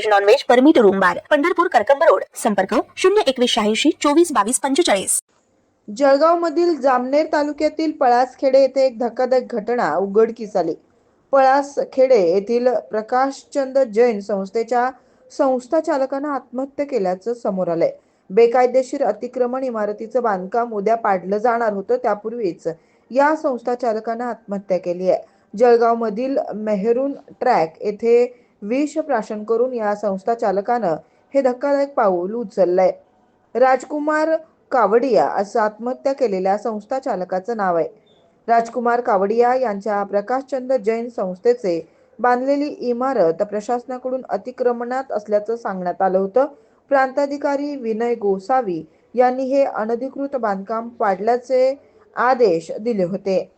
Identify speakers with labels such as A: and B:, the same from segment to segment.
A: veg non veg permit room bar Pandharpur Karkamb road. संपर्क शून्य एकवीस शहाऐंशी चोवीस बावीस पंचेचाळीस.
B: जळगावमधील जामनेर तालुक्यातील पळासखेडे येथे एक धक्कादायक घटना उघडकीस आली. पळासखेडे येथील प्रकाशचंद जैन संस्थेच्या संस्था चालकानं आत्महत्या केल्याचं समोर आलंय. बेकायदेशीर अतिक्रमण इमारतीचं बांधकाम उद्या पाडलं जाणार होतं त्यापूर्वीच. या संस्था चालकानं आत्महत्या केली आहे. जळगावमधील मेहरून ट्रॅक येथे विष प्राशन करून या संस्था चालकानं हे धक्कादायक पाऊल उचललंय. राजकुमार कावडिया असं आत्महत्या केलेल्या संस्था चालकाचं नाव आहे. राजकुमार कावडिया यांच्या प्रकाशचंद जैन संस्थेचे बांधलेली इमारत प्रशासनाकडून अतिक्रमणात असल्याचं सांगण्यात आलं होतं. प्रांताधिकारी विनय गोसावी यांनी हे अनधिकृत बांधकाम पाडल्याचे आदेश दिले होते.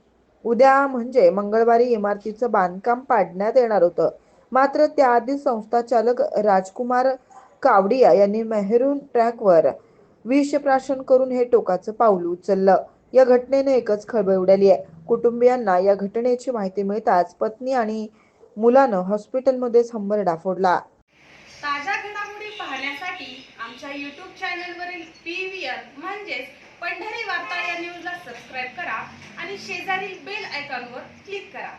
B: उद्या म्हणजे मंगळवारी इमारतीचं बांधकाम पाडण्यात येणार होतं. मात्र त्याआधी संस्था चालक राजकुमार कावडिया यांनी मेहरून ट्रॅकवर विषप्राशन करून हे टोकाचं पाऊल उचललं. या घटनेने एकच खळबळ उडाली आहे. कुटुंबियांना या घटनेची माहिती मिळताच पत्नी आणि मुलानं हॉस्पिटलमध्येच हंबर डाफोडला.
C: ताज्या घडामोडी पाहण्यासाठी आमच्या यूट्यूब चॅनलवरील पी व्ही आर म्हणजेच पंढरी वार्ता या न्यूजला सबस्क्राईब करा आणि शेजारील बेल आयकॉनवर क्लिक करा.